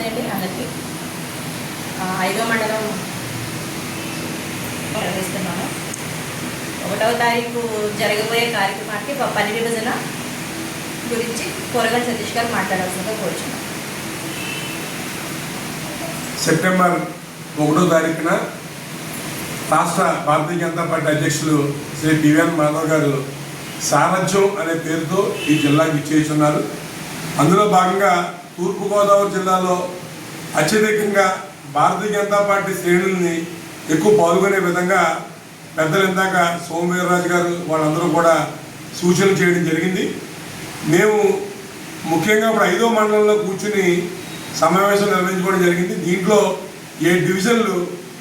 నమస్తే అండి అందరికీ ఐదో మండలం ప్రవేశిస్తున్నాను. ఒకటవ తారీఖు జరగబోయే కార్యక్రమానికి ప- పని విభజన గురించి కూరగాయల సతీష్ గారు మాట్లాడాల్సిందిగా కోరుచున్నాను. సెప్టెంబర్ ఒకటో తారీఖున రాష్ట్ర భారతీయ జనతా పార్టీ అధ్యక్షులు శ్రీ బివిఎన్ మాధవ్ గారు సారథ్యం అనే పేరుతో ఈ జిల్లాకు ఇచ్చేస్తున్నారు అందులో భాగంగా తూర్పుగోదావరి జిల్లాలో అత్యధికంగా భారతీయ జనతా పార్టీ శ్రేణుల్ని ఎక్కువ పాల్గొనే విధంగా పెద్దలు ఇందాక సోమవీర్రాజు గారు వాళ్ళందరూ కూడా సూచనలు చేయడం జరిగింది. మేము ముఖ్యంగా ఇప్పుడు ఐదో మండలంలో కూర్చుని సమావేశం నిర్వహించుకోవడం జరిగింది. దీంట్లో ఏ డివిజన్లు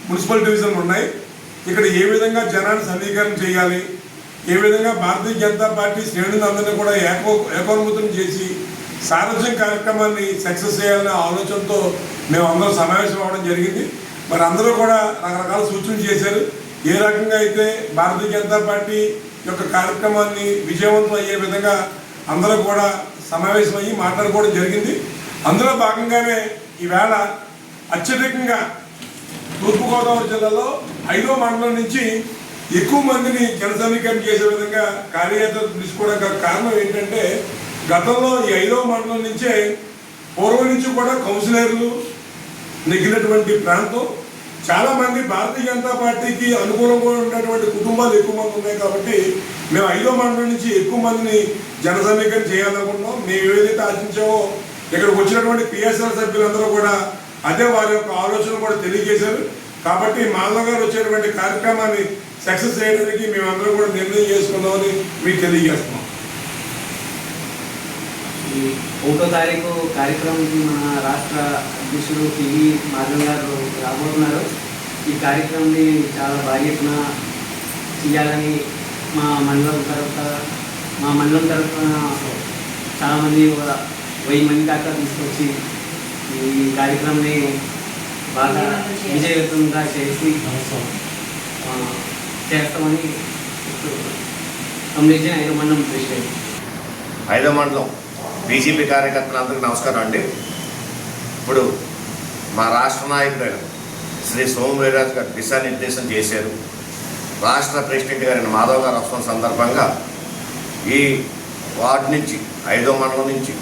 మున్సిపల్ డివిజన్లు ఉన్నాయి. ఇక్కడ ఏ విధంగా జనాన్ని సమీకరణ చేయాలి? ఏ విధంగా భారతీయ జనతా పార్టీ శ్రేణులందరినీ కూడా ఏకో ఏకోన్ముతం చేసి సారథ్యం కార్యక్రమాన్ని సక్సెస్ చేయాలనే ఆలోచనతో మేము అందరం సమావేశం అవ్వడం జరిగింది. మరి అందరూ కూడా రకరకాల సూచనలు చేశారు. ఏ రకంగా అయితే భారతీయ జనతా పార్టీ యొక్క కార్యక్రమాన్ని విజయవంతం అయ్యే విధంగా అందరూ కూడా సమావేశమయ్యి మాట్లాడుకోవడం జరిగింది. అందులో భాగంగానే ఈవేళ అత్యధికంగా తూర్పుగోదావరి జిల్లాలో ఐదో మండలం నుంచి ఎక్కువ మందిని జన సమీకరణ చేసే విధంగా కార్యకర్తలు తీసుకోవడానికి కారణం ఏంటంటే గతంలో ఈ ఐదో మండలం నుంచే పూర్వం నుంచి కూడా కౌన్సిలర్లు నెగ్గినటువంటి ప్రాంతం. చాలా మంది భారతీయ జనతా పార్టీకి అనుకూలంగా ఉన్నటువంటి కుటుంబాలు ఎక్కువ మంది ఉన్నాయి కాబట్టి మేము ఐదో మండలం నుంచి ఎక్కువ మందిని జన సమీకరణ చేయాలనుకుంటున్నాం. మేము ఏదైతే ఆశించామో ఇక్కడికి వచ్చినటువంటి పిఎస్ఆర్ సభ్యులందరూ కూడా అదే వారి యొక్క ఆలోచన కూడా తెలియజేశారు. కాబట్టి మాధవ్ గారు వచ్చేటువంటి కార్యక్రమాన్ని సక్సెస్ చేయడానికి మేమందరం కూడా నిర్ణయం చేసుకుందామని మీకు తెలియజేస్తున్నాం. ఈ ఒకటో తారీఖు కార్యక్రమానికి మన రాష్ట్ర అధ్యక్షుడు పివి మాధవ్ గారు రాబోతున్నారు. ఈ కార్యక్రమాన్ని చాలా భారీ ఎత్తున చేయాలని మా మండలం తరఫున మా మండలం తరఫున చాలామంది వెయ్యి మంది దాకా తీసుకొచ్చి ఈ కార్యక్రమాన్ని బాగా విజయవంతంగా చేసి చేస్తామని సంబంధించిన ఐదు మండలం ప్రెసిడెంట్. ఐదో మండలం. బీజేపీ కార్యకర్తలందరికీ నమస్కారం అండి. ఇప్పుడు మా రాష్ట్ర నాయకుడు శ్రీ సోమవీరాజు గారు దిశానిర్దేశం చేశారు. రాష్ట్ర ప్రెసిడెంట్ గారైన మాధవ్ గారు వస్తున్న సందర్భంగా ఈ వార్డు నుంచి ఐదో మండలం నుంచి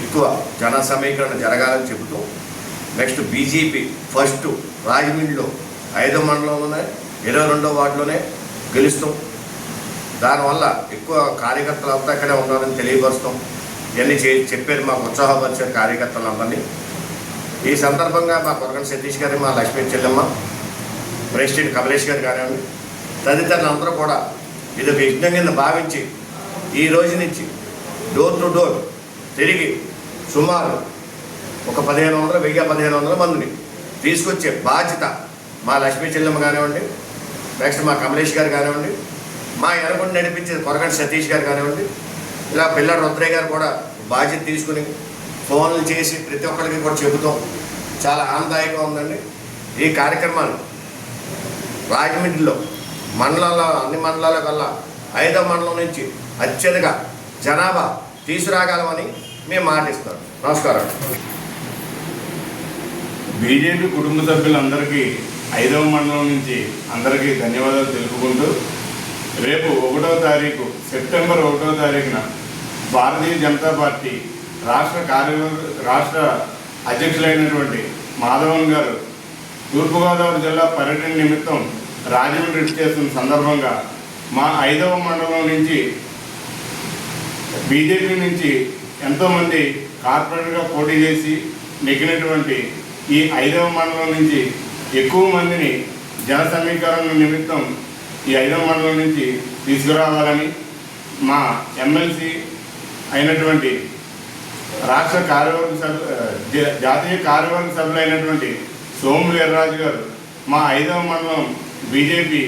ఎక్కువ జన సమీకరణ జరగాలని చెబుతూ నెక్స్ట్ బీజేపీ ఫస్ట్ రాజమండ్రిలో ఐదో మండలంలోనే ఇరవై రెండో వార్డులోనే గెలుస్తాం. దానివల్ల ఎక్కువ కార్యకర్తలు అంతా ఇక్కడే ఉన్నారని తెలియపరుస్తాం. ఇవన్నీ చే చెప్పారు మాకు ఉత్సాహపరిచారు కార్యకర్తలందరినీ. ఈ సందర్భంగా మా కొరగంటి సతీష్ గారు మా లక్ష్మీ చెల్లెమ్మ ప్రెసిడెంట్ కమలేష్ గారు కానివ్వండి తదితరులందరూ కూడా ఇది ఒక యజ్ఞం కింద భావించి ఈ రోజు నుంచి డోర్ టు డోర్ తిరిగి సుమారు ఒక పదిహేను వందల వెయ్యి పదిహేను వందల మందిని తీసుకొచ్చే బాధ్యత మా లక్ష్మీ చెల్లెమ్మ కానివ్వండి నెక్స్ట్ మా కమలేష్ గారు కానివ్వండి మా ఎనకుండా నడిపించే కొరగంటి సతీష్ గారు కానివ్వండి ఇలా పిల్లల రుద్రయ్య గారు కూడా బాధ్యత తీసుకుని ఫోన్లు చేసి ప్రతి ఒక్కరికి కూడా చెబుతాం. చాలా ఆనందదాయకంగా ఉందండి. ఈ కార్యక్రమాలు రాజమండ్రిలో మండలాల్లో అన్ని మండలాల కల్లా ఐదో మండలం నుంచి అత్యధిక జనాభా తీసుకురాగలమని మేము మాటిస్తాం నమస్కారం. బీజేపీ కుటుంబ సభ్యులందరికీ ఐదవ మండలం నుంచి అందరికీ ధన్యవాదాలు తెలుపుకుంటూ రేపు ఒకటో తారీఖు సెప్టెంబర్ ఒకటో తారీఖున భారతీయ జనతా పార్టీ రాష్ట్ర కార్య రాష్ట్ర అధ్యక్షులైనటువంటి మాధవన్ గారు తూర్పుగోదావరి జిల్లా పర్యటన నిమిత్తం రాజమండ్రి చేస్తున్న సందర్భంగా మా ఐదవ మండలం నుంచి బీజేపీ నుంచి ఎంతోమంది కార్పొరేట్గా పోటీ చేసి నెగ్గినటువంటి ఈ ఐదవ మండలం నుంచి ఎక్కువ మందిని జన సమీకరణ నిమిత్తం ఈ ఐదవ మండలం నుంచి తీసుకురావాలని మా ఎమ్మెల్సీ అయినటువంటి రాష్ట్ర కార్యవర్గ సభ జాతీయ కార్యవర్గ సభ్యులైనటువంటి సోము వీర్రాజు గారు మా ఐదవ మండలం బీజేపీ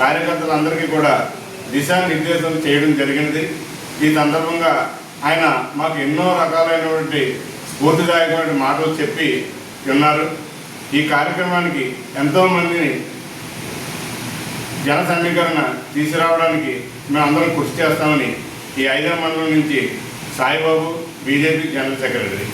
కార్యకర్తలందరికీ కూడా దిశానిర్దేశం చేయడం జరిగినది. ఈ సందర్భంగా ఆయన మాకు ఎన్నో రకాలైనటువంటి స్ఫూర్తిదాయకమైన మాటలు చెప్పి ఉన్నారు. ఈ కార్యక్రమానికి ఎంతోమందిని జన సమీకరణ తీసుకురావడానికి మేము అందరం కృషి చేస్తామని ఈ ఐదవ మండలం నుంచి సాయిబాబు బీజేపీ జనరల్ సెక్రటరీ.